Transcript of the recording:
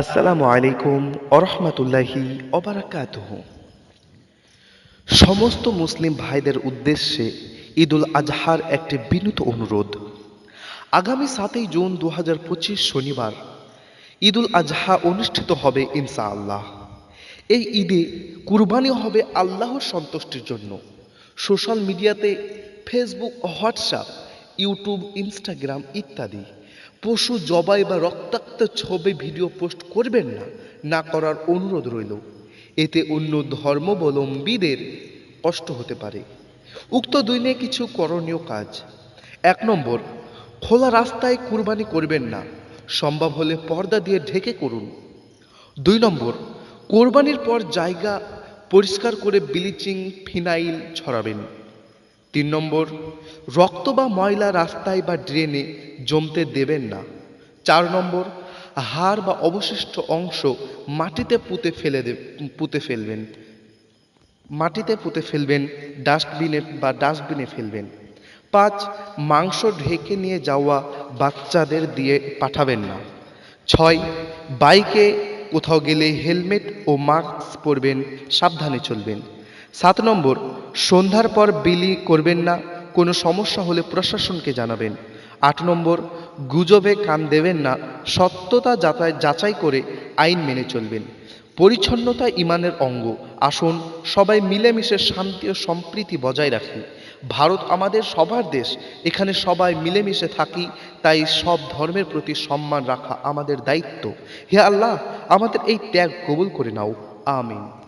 আসসালামু আলাইকুম আরহামতুল্লাহি অবরাকাতুহ সমস্ত মুসলিম ভাইদের উদ্দেশ্যে ঈদুল আজহার একটি বিনীত অনুরোধ। আগামী সাতই জুন দু শনিবার ঈদুল আজহা অনুষ্ঠিত হবে ইনশাআল্লাহ। এই ঈদে কুরবানি হবে আল্লাহর সন্তুষ্টির জন্য। সোশ্যাল মিডিয়াতে ফেসবুক, হোয়াটসঅ্যাপ, ইউটিউব, ইনস্টাগ্রাম ইত্যাদি। পশু জবাই বা রক্তাক্ত ছবি ভিডিও পোস্ট করবেন না না করার অনুরোধ রইল। এতে অন্য ধর্মাবলম্বীদের কষ্ট হতে পারে। উক্ত দুই নিয়ে কিছু করণীয় কাজ। এক নম্বর, খোলা রাস্তায় কুরবানি করবেন না, সম্ভব হলে পর্দা দিয়ে ঢেকে করুন। দুই নম্বর, কোরবানির পর জায়গা পরিষ্কার করে ব্লিচিং, ফিনাইল ছড়াবেন। তিন নম্বর, রক্ত বা ময়লা রাস্তায় বা ড্রেনে জমতে দেবেন না। চার নম্বর, হাড় বা অবশিষ্ট অংশ মাটিতে পুঁতে ফেলে দে পুঁতে ফেলবেন। মাটিতে পুঁতে ফেলবেন, ডাস্টবিনে বা ডাস্টবিনে ফেলবেন। পাঁচ, মাংস ঢেকে নিয়ে যাওয়া বাচ্চাদের দিয়ে পাঠাবেন না। ছয়, বাইকে কোথাও গেলে হেলমেট ও মাস্ক পরবেন, সাবধানে চলবেন। সাত নম্বর, সন্ধ্যার পর বিলি করবেন না, কোনো সমস্যা হলে প্রশাসনকে জানাবেন। আট নম্বর, গুজবে কান দেবেন না, সত্যতা যাচাই যাচাই করে আইন মেনে চলবেন। পরিচ্ছন্নতা ইমানের অঙ্গ। আসুন সবাই মিলেমিশে শান্তি ও সম্প্রীতি বজায় রাখি। ভারত আমাদের সবার দেশ। এখানে সবাই মিলেমিশে থাকি, তাই সব ধর্মের প্রতি সম্মান রাখা আমাদের দায়িত্ব। হে আল্লাহ, আমাদের এই ত্যাগ কবুল করে নাও। আমিন।